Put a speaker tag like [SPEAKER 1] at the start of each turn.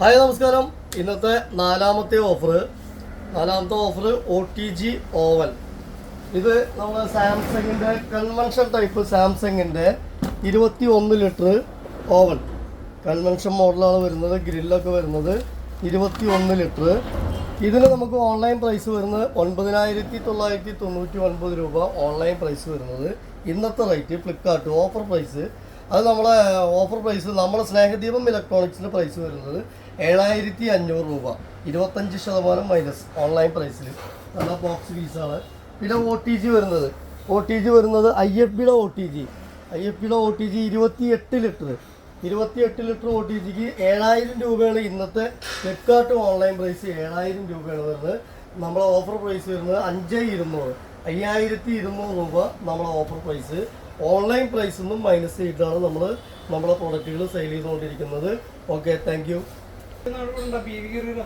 [SPEAKER 1] Hi നമസ്കാരം. ഇന്നത്തെ നാലാമത്തെ ഓഫർ നാലാമത്തെ offer O T G oven ഇത് നമ്മൾ സാംസങ്ങിന്റെ കൺവെൻഷൻ ടൈപ്പ് സാംസങ്ങിന്റെ ഇരുപത്തി ഒന്ന് ലിറ്റർ ഓവൻ കൺവെൻഷൻ മോഡലാണ് വരുന്നത് ഗ്രില്ലൊക്കെ വരുന്നത് ഇരുപത്തി ഒന്ന് ലിറ്റർ ഇതിന് നമുക്ക് ഓൺലൈൻ പ്രൈസ് വരുന്നത് ഒൻപതിനായിരത്തി തൊള്ളായിരത്തി തൊണ്ണൂറ്റി ഒൻപത് രൂപ ഓൺലൈൻ പ്രൈസ് വരുന്നത്. ഇന്നത്തെ റേറ്റ് ഫ്ലിപ്കാർട്ട് ഓഫർ പ്രൈസ് അത് നമ്മളെ ഓഫർ പ്രൈസ് നമ്മളെ സ്നേഹദീപം ഇലക്ട്രോണിക്സിന്റെ പ്രൈസ് വരുന്നത് ഏഴായിരത്തി അഞ്ഞൂറ് രൂപ. ഇരുപത്തഞ്ച് ശതമാനം മൈനസ് ഓൺലൈൻ പ്രൈസിൽ നല്ല ബോക്സ് ഫീസാണ് പിന്നെ ഒ ടി ജി വരുന്നത്. ഒ ടി ജി വരുന്നത് ഐ എഫ് ബിയുടെ O T G I F ബിയുടെ ഒ ടി ജി ഇരുപത്തി എട്ട് ലിറ്റർ ഇരുപത്തി എട്ട് ലിറ്റർ ഒ ടി ജിക്ക് ഏഴായിരം രൂപയാണ് ഇന്നത്തെ ഫ്ലിപ്കാർട്ട് ഓൺലൈൻ പ്രൈസ് ഏഴായിരം രൂപയാണ് വരുന്നത്. നമ്മളെ ഓഫർ പ്രൈസ് വരുന്നത് അഞ്ച് ഇരുന്നൂറ്. അയ്യായിരത്തി ഇരുന്നൂറ് രൂപ നമ്മളെ ഓഫർ പ്രൈസ് ഓൺലൈൻ പ്രൈസ് നിന്നും മൈനസ് ചെയ്തിട്ടാണ് നമ്മൾ നമ്മളെ പ്രോഡക്റ്റുകൾ സെയിൽ ചെയ്തുകൊണ്ടിരിക്കുന്നത്. Okay thank you